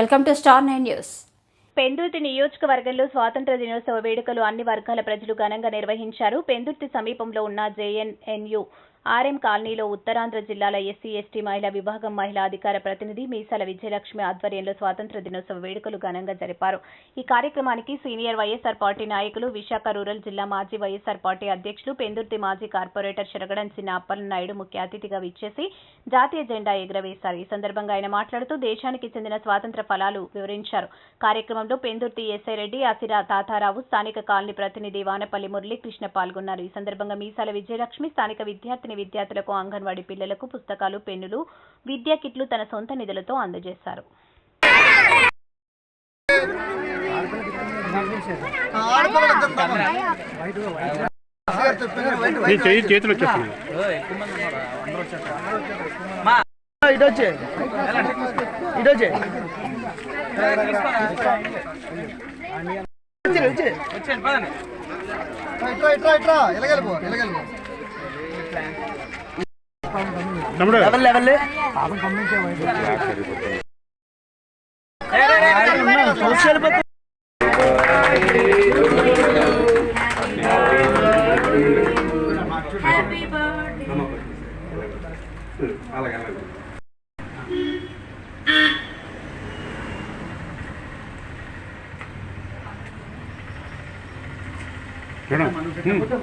Welcome to star nine news. Pendurthi నియోజకవర్గంలో స్వాతంత్ర దినోత్సవ వేడుకలు అన్ని వర్గాల ప్రజలు ఘనంగా నిర్వహించారు. పెందుర్తి సమీపంలో ఉన్న జేఎన్ఎన్యు ఆర్ఎం కాలనీలో ఉత్తరాంధ్ర జిల్లాల ఎస్సీ ఎస్టీ మహిళా విభాగం మహిళా అధికార ప్రతినిధి మీసాల విజయలక్ష్మి ఆధ్వర్యంలో స్వాతంత్ర దినోత్సవ వేడుకలు ఘనంగా జరిపారు. ఈ కార్యక్రమానికి సీనియర్ వైఎస్సార్ పార్టీ నాయకులు విశాఖ రూరల్ జిల్లా మాజీ వైఎస్సార్ పార్టీ అధ్యక్షులు పెందుర్తి మాజీ కార్పొరేటర్ శరగడం చిన్న అప్పలనాయుడు ముఖ్య అతిథిగా విచ్చేసి జాతీయ జెండా ఎగురవేశారు. ఈ సందర్భంగా ఆయన మాట్లాడుతూ దేశానికి చెందిన స్వాతంత్ర ఫలాలు వివరించారు. కార్యక్రమంలో పెందుర్తి ఎస్ఐ రెడ్డి అసిరా తాతారావు స్థానిక కాలనీ ప్రతినిధి వానపల్లి మురళీకృష్ణ పాల్గొన్నారు. ఈ సందర్భంగా మీసాల విజయలక్ష్మి స్థానిక విద్యార్థిని విద్యార్థులకు అంగన్వాడీ పిల్లలకు పుస్తకాలు పెన్నులు విద్యా కిట్లు తన సొంత నిధులతో అందజేశారు. చేతులు ఇటొచ్చే ఇట్రా ఇట్రా ఇట్రా. ఎలగెళ్ళిపో ఎలగెళ్ళిపో level level social madam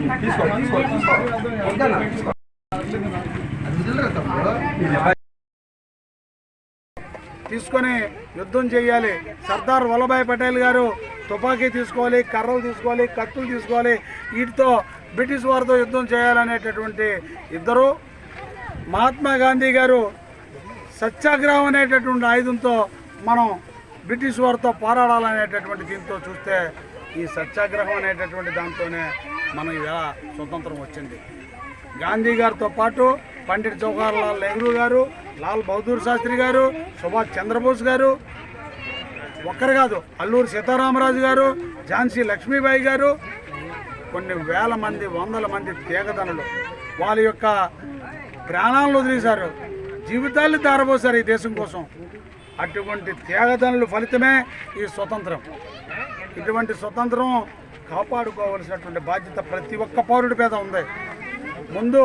hmm. తీసుకొని యుద్ధం చేయాలి సర్దార్ వల్లభాయ్ పటేల్ గారు తుపాకీ తీసుకోవాలి కర్రలు తీసుకోవాలి కత్తులు తీసుకోవాలి వీటితో బ్రిటిష్ వారితో యుద్ధం చేయాలనేటటువంటి ఇద్దరు మహాత్మా గాంధీ గారు సత్యాగ్రహం అనేటటువంటి ఆయుధంతో మనం బ్రిటిష్ వారితో పోరాడాలనేటటువంటి దీంతో చూస్తే ఈ సత్యాగ్రహం అనేటటువంటి దాంతోనే మనం ఇలా స్వతంత్రం వచ్చింది. గాంధీ గారితో పాటు పండిట్ జవహర్లాల్ నెహ్రూ గారు లాల్ బహదూర్ శాస్త్రి గారు సుభాష్ చంద్రబోస్ గారు ఒక్కరు కాదు అల్లూరు సీతారామరాజు గారు ఝాన్సీ లక్ష్మీబాయి గారు కొన్ని వేల మంది వందల మంది తీగదనులు వాళ్ళ యొక్క ప్రాణాలను వదిలేశారు. జీవితాలు దారబోసారు ఈ దేశం కోసం. అటువంటి త్యాగదనుల ఫలితమే ఈ స్వతంత్రం. ఇటువంటి స్వతంత్రం కాపాడుకోవలసినటువంటి బాధ్యత ప్రతి ఒక్క పౌరుడి మీద ఉంది. ముందు